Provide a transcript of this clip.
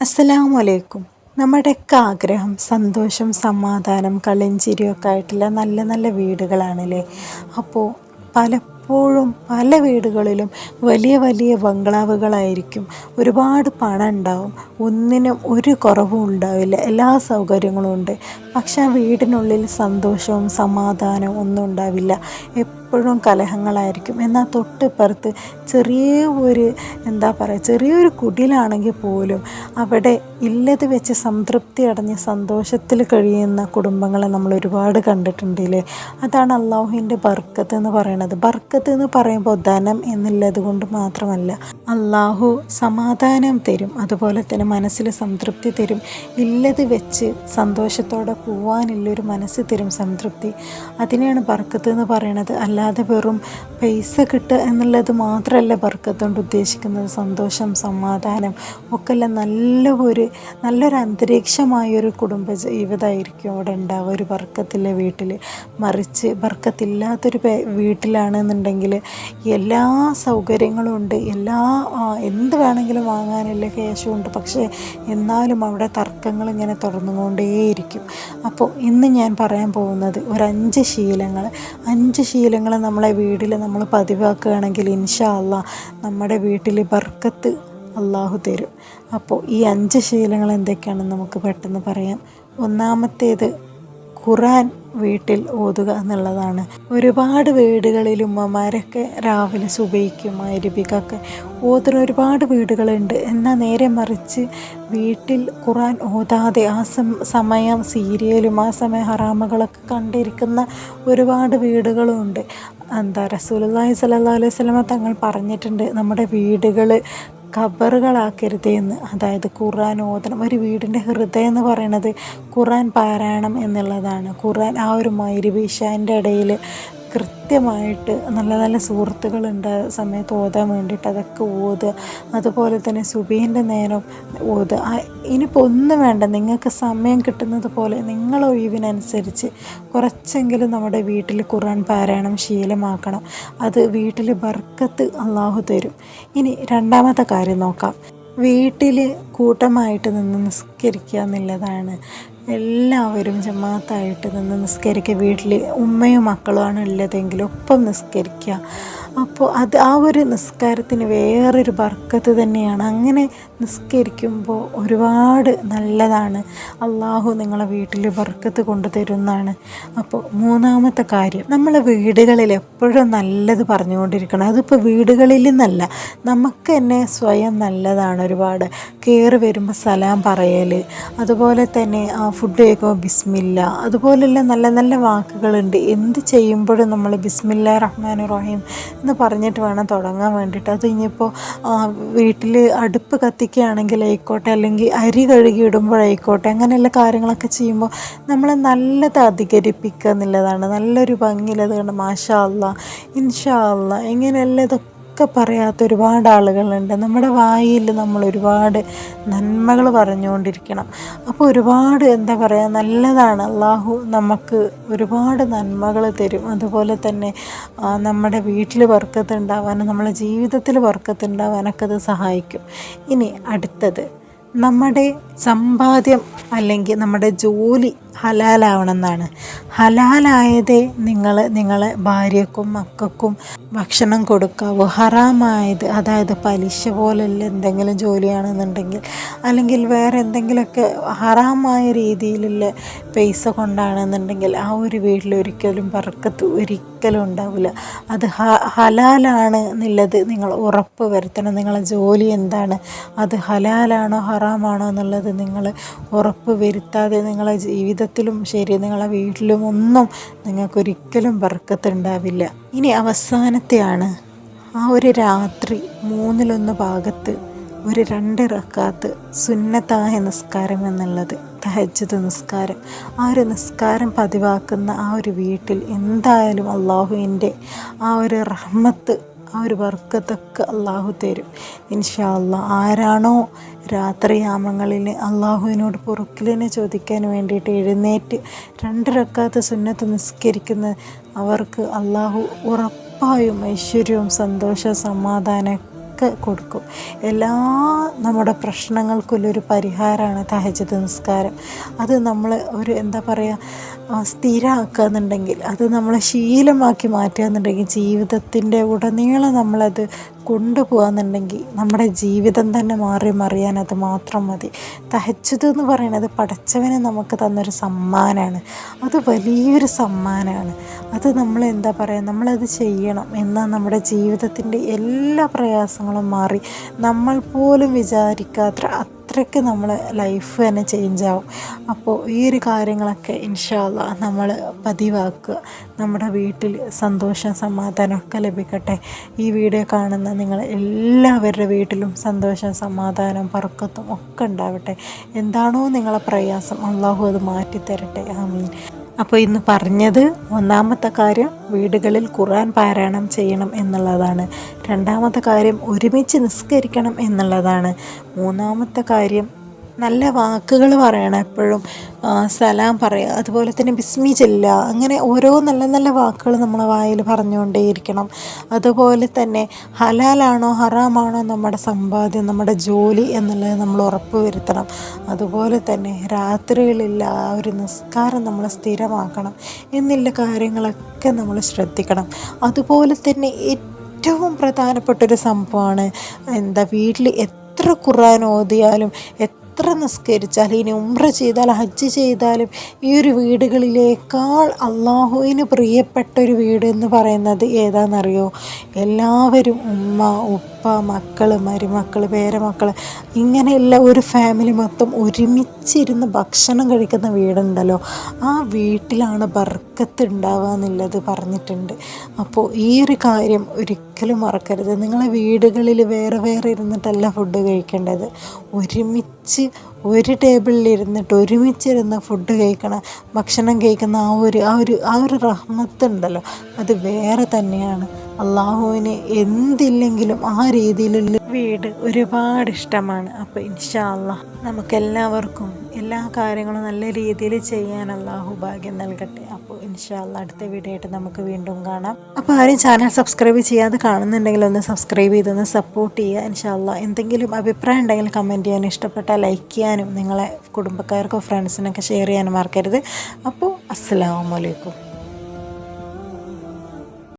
അസ്സലാമു അലൈക്കും നമ്മുടെയൊക്കെ ആഗ്രഹം സന്തോഷം സമാധാനം കളിഞ്ചിരിയൊക്കെ ആയിട്ടുള്ള നല്ല നല്ല വീടുകളാണല്ലേ? അപ്പോൾ പലപ്പോഴും പല വീടുകളിലും വലിയ വലിയ ബംഗ്ലാവുകളായിരിക്കും. ഒരുപാട് പണം ഉണ്ടാവും. ഒന്നിനും ഒരു കുറവും ഉണ്ടാവില്ല. എല്ലാ സൗകര്യങ്ങളും ഉണ്ട്. പക്ഷെ ആ വീടിനുള്ളിൽ സന്തോഷവും സമാധാനവും ഒന്നും ഉണ്ടാവില്ല. എപ്പോഴും കലഹങ്ങളായിരിക്കും. എന്നാൽ തൊട്ടിപ്പുറത്ത് ചെറിയ ഒരു എന്താ പറയുക ചെറിയൊരു കുടിലാണെങ്കിൽ പോലും അവിടെ ഇല്ലത് വെച്ച് സംതൃപ്തി അടഞ്ഞ് സന്തോഷത്തിൽ കഴിയുന്ന കുടുംബങ്ങളെ നമ്മൾ ഒരുപാട് കണ്ടിട്ടുണ്ടല്ലേ അതാണ് അള്ളാഹുവിന്റെ ബർക്കത്ത് എന്ന് പറയുന്നത്. ബർക്കത്ത് എന്ന് പറയുമ്പോൾ ധനം എന്നുള്ളത് കൊണ്ട് മാത്രമല്ല അള്ളാഹു സമാധാനം തരും. അതുപോലെ തന്നെ മനസ്സിൽ സംതൃപ്തി തരും. ഇല്ലത് വെച്ച് സന്തോഷത്തോടെ പോവാനുള്ളൊരു മനസ്സ് തരും സംതൃപ്തി. അതിനെയാണ് ബർക്കത്ത് എന്ന് പറയുന്നത്. അല്ലാതെ വെറും പൈസ കിട്ടുക എന്നുള്ളത് മാത്രമല്ല വർക്കത്തുകൊണ്ട് ഉദ്ദേശിക്കുന്നത്. സന്തോഷം സമാധാനം ഒക്കെല്ല നല്ല ഒരു നല്ലൊരു അന്തരീക്ഷമായൊരു കുടുംബ ജീവിതമായിരിക്കും അവിടെ ഉണ്ടാവുക. ഒരു ബർക്കത്തിലെ വീട്ടിൽ മറിച്ച് ബർക്കത്തില്ലാത്തൊരു പേ വീട്ടിലാണെന്നുണ്ടെങ്കിൽ എല്ലാ സൗകര്യങ്ങളും ഉണ്ട്. എല്ലാ എന്ത് വേണമെങ്കിലും വാങ്ങാനുള്ള ക്യാഷും ഉണ്ട്. പക്ഷേ എന്നാലും അവിടെ തർക്കങ്ങൾ ഇങ്ങനെ തുറന്നുകൊണ്ടേയിരിക്കും അപ്പോൾ ഇന്ന് ഞാൻ പറയാൻ പോകുന്നത് ഒരു അഞ്ച് ശീലങ്ങൾ അഞ്ച് ശീലങ്ങൾ നമ്മളെ വീട്ടിൽ നമ്മൾ പതിവാക്കുകയാണെങ്കിൽ ഇൻഷാ അല്ല നമ്മുടെ വീട്ടിൽ ബർക്കത്ത് അള്ളാഹു തരും. അപ്പോൾ ഈ അഞ്ച് ശീലങ്ങൾ എന്തൊക്കെയാണെന്ന് നമുക്ക് പെട്ടെന്ന് പറയാം. ഒന്നാമത്തേത് ഖുറാൻ വീട്ടിൽ ഓതുക എന്നുള്ളതാണ്. ഒരുപാട് വീടുകളിൽ ഉമ്മമാരൊക്കെ രാവിലെ സുബൈക്കും മരുബിക്കൊക്കെ ഓതുന്ന ഒരുപാട് വീടുകളുണ്ട്. എന്നാൽ നേരെ മറിച്ച് വീട്ടിൽ ഖുറാൻ ഓതാതെ ആ സമയം സീരിയലും ആ സമയം ഹറാമകളൊക്കെ കണ്ടിരിക്കുന്ന ഒരുപാട് വീടുകളുമുണ്ട് എന്താ റസൂലുള്ളാഹി സ്വല്ലല്ലാഹു അലൈഹി സ്വലമ തങ്ങൾ പറഞ്ഞിട്ടുണ്ട് നമ്മുടെ വീടുകൾ ഖബറുകളാക്കരുത് എന്ന് അതായത് ഖുർആൻ ഓതണം. ഒരു വീടിന്റെ ഹൃദയം എന്ന് പറയുന്നത് ഖുർആൻ പാരായണം എന്നുള്ളതാണ്. ഖുർആൻ ആ ഒരു മൈരുവീശാന്റെ ഇടയിൽ കൃത്യമായിട്ട് നല്ല നല്ല സുഹൃത്തുക്കളുണ്ട്. സമയത്ത് ഓതാൻ വേണ്ടിയിട്ട് അതൊക്കെ ഓതുക അതുപോലെ തന്നെ സുബീന്റെ നേരം ഓതുക ഇനിയിപ്പോൾ ഒന്നും വേണ്ട. നിങ്ങൾക്ക് സമയം കിട്ടുന്നത് പോലെ നിങ്ങളെ ഒഴിവിനനുസരിച്ച് കുറച്ചെങ്കിലും നമ്മുടെ വീട്ടിൽ ഖുർആൻ പാരായണം ശീലമാക്കണം. അത് വീട്ടിൽ ബർക്കത്ത് അള്ളാഹു തരും. ഇനി രണ്ടാമത്തെ കാര്യം നോക്കാം. വീട്ടിൽ കൂട്ടമായിട്ട് നിന്ന് നിസ്കരിക്കുക എന്നുള്ളതാണ് എല്ലാവരും ജമാഅത്തായിട്ട് നിന്ന് നിസ്കരിക്കുക. വീട്ടിൽ ഉമ്മയും മക്കളുമാണ് ഉള്ളതെങ്കിൽ ഒപ്പം നിസ്കരിക്കുക. അപ്പോൾ അത് ആ ഒരു നിസ്കാരത്തിന് വേറൊരു ബർക്കത്ത് തന്നെയാണ്. അങ്ങനെ നിസ്കരിക്കുമ്പോൾ ഒരുപാട് നല്ലതാണ്. അള്ളാഹു നിങ്ങളെ വീട്ടിൽ ബർക്കത്ത് കൊണ്ടുതരുന്നതാണ്. അപ്പോൾ മൂന്നാമത്തെ കാര്യം നമ്മളെ വീടുകളിൽ എപ്പോഴും നല്ലത് പറഞ്ഞുകൊണ്ടിരിക്കണം. അതിപ്പോൾ വീടുകളിൽ നിന്നല്ല നമുക്ക് തന്നെ സ്വയം നല്ലതാണ് ഒരുപാട്. കയറി വരുമ്പോൾ സലാം പറയൽ അതുപോലെ തന്നെ ആ ഫുഡ് കഴിക്കുമ്പോൾ ബിസ്മില്ല അതുപോലെയുള്ള നല്ല നല്ല വാക്കുകളുണ്ട്. എന്ത് ചെയ്യുമ്പോഴും നമ്മൾ ബിസ്മില്ല റഹ്മാൻ റഹീം എന്ന് പറഞ്ഞിട്ട് വേണം തുടങ്ങാൻ വേണ്ടിയിട്ട്. അത് ഇനിയിപ്പോൾ വീട്ടിൽ അടുപ്പ് കത്തിക്കുകയാണെങ്കിൽ ആയിക്കോട്ടെ അല്ലെങ്കിൽ അരി കഴുകി ഇടുമ്പോഴായിക്കോട്ടെ അങ്ങനെയുള്ള കാര്യങ്ങളൊക്കെ ചെയ്യുമ്പോൾ നമ്മൾ നല്ലത് അധികരിപ്പിക്കുക എന്നുള്ളതാണ്. നല്ലൊരു ഭംഗിയിൽ അത് കണ്ട് മാഷാ അല്ല ഇൻഷാ അല്ല ഇങ്ങനെയുള്ള ഇതൊക്കെ പറയാത്ത ഒരുപാട് ആളുകളുണ്ട്. നമ്മുടെ വായിൽ നമ്മൾ ഒരുപാട് നന്മകൾ പറഞ്ഞുകൊണ്ടിരിക്കണം. അപ്പോൾ ഒരുപാട് എന്താ പറയുക നല്ലതാണ്. അള്ളാഹു നമുക്ക് ഒരുപാട് നന്മകൾ തരും. അതുപോലെ തന്നെ നമ്മുടെ വീട്ടിൽ വർക്കത്ത് ഉണ്ടാവാനും നമ്മുടെ ജീവിതത്തിൽ വർക്കത്ത് ഉണ്ടാവാനൊക്കെ അത് സഹായിക്കും. ഇനി അടുത്തത് നമ്മുടെ സമ്പാദ്യം അല്ലെങ്കിൽ നമ്മുടെ ജോലി ഹലാലാവണം എന്നാണ് ഹലാലായതേ നിങ്ങൾ നിങ്ങളെ ഭാര്യക്കും മക്കൾക്കും ഭക്ഷണം കൊടുക്കാവൂ. ഹറാമായത് അതായത് പലിശ പോലുള്ള എന്തെങ്കിലും ജോലിയാണെന്നുണ്ടെങ്കിൽ അല്ലെങ്കിൽ വേറെ എന്തെങ്കിലുമൊക്കെ ഹറാമായ രീതിയിലുള്ള പൈസ കൊണ്ടാണെന്നുണ്ടെങ്കിൽ ആ ഒരു വീട്ടിൽ ഒരിക്കലും പറക്കത്ത് ഒരിക്കലും ഉണ്ടാവില്ല. അത് ഹലാലാണ് എന്നുള്ളത് നിങ്ങൾ ഉറപ്പ് വരുത്തണം. നിങ്ങളെ ജോലി എന്താണ്? അത് ഹലാലാണോ ഹറാമാണോ എന്നുള്ളത് നിങ്ങൾ ഉറപ്പ് വരുത്താതെ നിങ്ങളെ ജീവിതത്തിലും ശരി നിങ്ങളെ വീട്ടിലും ഒന്നും നിങ്ങൾക്കൊരിക്കലും വർക്കത്തുണ്ടാവില്ല ഇനി അവസാനത്തെയാണ് ആ ഒരു രാത്രി മൂന്നിലൊന്ന് ഭാഗത്ത് ഒരു രണ്ട് റക്കാത്ത് സുന്നത്തായ നിസ്കാരം എന്നുള്ളത് തഹജത് നിസ്കാരം. ആ ഒരു നിസ്കാരം പതിവാക്കുന്ന ആ ഒരു വീട്ടിൽ എന്തായാലും അള്ളാഹുവിന്റെ ആ ഒരു റഹ്മത്ത് ആ ഒരു വർക്കത്തൊക്കെ അള്ളാഹു തരും. ഇൻഷാ ആരാണോ രാത്രിയാമങ്ങളിൽ അള്ളാഹുവിനോട് പൊറുക്കലിനെ ചോദിക്കാൻ വേണ്ടിയിട്ട് എഴുന്നേറ്റ് രണ്ട് റക്കാത്ത് സുന്നത്ത് നിസ്കരിക്കുന്ന അവർക്ക് അള്ളാഹു ഉറപ്പായും ഐശ്വര്യവും സന്തോഷവും സമാധാനം ഒക്കെ കൊടുക്കും. എല്ലാ നമ്മുടെ പ്രശ്നങ്ങൾക്കുള്ളൊരു പരിഹാരമാണ് തഹജത് നിസ്കാരം. അത് നമ്മൾ ഒരു എന്താ പറയുക സ്ഥിരമാക്കുക എന്നുണ്ടെങ്കിൽ അത് നമ്മളെ ശീലമാക്കി മാറ്റുക എന്നുണ്ടെങ്കിൽ ജീവിതത്തിന്റെ ഉടനീളം നമ്മളത് കൊണ്ടുപോകാന്നുണ്ടെങ്കിൽ നമ്മുടെ ജീവിതം തന്നെ മാറി മറിയാൻ അത് മാത്രം മതി. തഹജ്ജുദ് എന്ന് പറയുന്നത് പഠിച്ചവന് നമുക്ക് തന്നൊരു സമ്മാനമാണ് അത് വലിയൊരു സമ്മാനമാണ് അത് നമ്മൾ എന്താ പറയുക നമ്മളത് ചെയ്യണം എന്നാൽ നമ്മുടെ ജീവിതത്തിന്റെ എല്ലാ പ്രയാസങ്ങളും മാറി. നമ്മൾ പോലും വിചാരിക്കാത്ത അത്രയ്ക്ക് നമ്മൾ ലൈഫ് തന്നെ ചേഞ്ച് ആവും. അപ്പോൾ ഈ ഒരു കാര്യങ്ങളൊക്കെ ഇൻഷാല്ല നമ്മൾ പതിവാക്കുക. നമ്മുടെ വീട്ടിൽ സന്തോഷം സമാധാനം ഒക്കെ ലഭിക്കട്ടെ. ഈ വീഡിയോ കാണുന്ന നിങ്ങൾ എല്ലാവരുടെ വീട്ടിലും സന്തോഷം സമാധാനം പറക്കത്തും ഒക്കെ ഉണ്ടാവട്ടെ. എന്താണോ നിങ്ങളെ പ്രയാസം. അള്ളാഹു അത് മാറ്റിത്തരട്ടെ. ആമീൻ. അപ്പോൾ ഇന്ന് പറഞ്ഞത് ഒന്നാമത്തെ കാര്യം വീടുകളിൽ ഖുർആൻ പാരായണം ചെയ്യണം എന്നുള്ളതാണ്. രണ്ടാമത്തെ കാര്യം ഒരുമിച്ച് നിസ്കരിക്കണം എന്നുള്ളതാണ്. മൂന്നാമത്തെ കാര്യം നല്ല വാക്കുകൾ പറയണം എപ്പോഴും. സലാം പറയുക അതുപോലെ തന്നെ ബിസ്മി ചെല്ലുക അങ്ങനെ ഓരോ നല്ല നല്ല വാക്കുകൾ നമ്മളെ വായിൽ പറഞ്ഞുകൊണ്ടേയിരിക്കണം. അതുപോലെ തന്നെ ഹലാലാണോ ഹറാമാണോ നമ്മുടെ സമ്പാദ്യം നമ്മുടെ ജോലി എന്നുള്ളത് നമ്മൾ ഉറപ്പ് വരുത്തണം. അതുപോലെ തന്നെ രാത്രികളില്ല ആ ഒരു നിസ്കാരം നമ്മൾ സ്ഥിരമാക്കണം എന്നുള്ള കാര്യങ്ങളൊക്കെ നമ്മൾ ശ്രദ്ധിക്കണം. അതുപോലെ തന്നെ ഏറ്റവും പ്രധാനപ്പെട്ടൊരു സംഭവമാണ് എന്താ വീട്ടിൽ എത്ര ഖുർആൻ ഓതിയാലും എത്ര നിസ്കരിച്ചാലും ഇനി ഉമ്ര ചെയ്താലും ഹജ്ജ് ചെയ്താലും ഈ ഒരു വീടുകളിലേക്കാൾ അള്ളാഹുവിന് പ്രിയപ്പെട്ട ഒരു വീട് എന്ന് പറയുന്നത് ഏതാണെന്നറിയോ? എല്ലാവരും ഉമ്മ ഉപ്പ മക്കൾ മരുമക്കൾ പേരമക്കൾ ഇങ്ങനെയുള്ള ഒരു ഫാമിലി മൊത്തം ഒരുമിച്ചിരുന്ന് ഭക്ഷണം കഴിക്കുന്ന വീടുണ്ടല്ലോ. ആ വീട്ടിലാണ് ബർക്കത്ത് ഉണ്ടാവുക എന്നുള്ളത് പറഞ്ഞിട്ടുണ്ട്. അപ്പോൾ ഈ ഒരു കാര്യം ഒരിക്കലും മറക്കരുത്. നിങ്ങളെ വീടുകളിൽ വേറെ വേറെ ഇരുന്നിട്ടല്ല ഫുഡ് കഴിക്കേണ്ടത്. ഒരുമിച്ച് ഒരു ടേബിളിൽ ഇരുന്നിട്ട് ഒരുമിച്ചിരുന്ന് ഫുഡ് കഴിക്കണ ഭക്ഷണം കഴിക്കുന്ന ആ ഒരു ആ ഒരു ആ ഒരു റഹ്മത്ത് ഉണ്ടല്ലോ. അത് വേറെ തന്നെയാണ്. അള്ളാഹുവിന് എന്തില്ലെങ്കിലും ആ രീതിയിലുള്ള വീട് ഒരുപാട് ഇഷ്ടമാണ്. അപ്പോൾ ഇൻഷാ അള്ളാഹ് നമുക്കെല്ലാവർക്കും എല്ലാ കാര്യങ്ങളും നല്ല രീതിയിൽ ചെയ്യാൻ അള്ളാഹു ഭാഗ്യം നൽകട്ടെ. അപ്പോൾ ഇൻഷാല്ല അടുത്ത വീഡിയോ ആയിട്ട് നമുക്ക് വീണ്ടും കാണാം. അപ്പോൾ ആരും ചാനൽ സബ്സ്ക്രൈബ് ചെയ്യാതെ കാണുന്നുണ്ടെങ്കിൽ ഒന്ന് സബ്സ്ക്രൈബ് ചെയ്തൊന്ന് സപ്പോർട്ട് ചെയ്യുക. ഇൻഷാല്ല എന്തെങ്കിലും അഭിപ്രായം ഉണ്ടെങ്കിൽ കമന്റ് ചെയ്യാൻ ഇഷ്ടപ്പെട്ടാൽ ലൈക്ക് ചെയ്യാനും നിങ്ങളെ കുടുംബക്കാർക്കോ ഫ്രണ്ട്സിനൊക്കെ ഷെയർ ചെയ്യാനും മറക്കരുത്. അപ്പോൾ അസ്സാം വലൈക്കും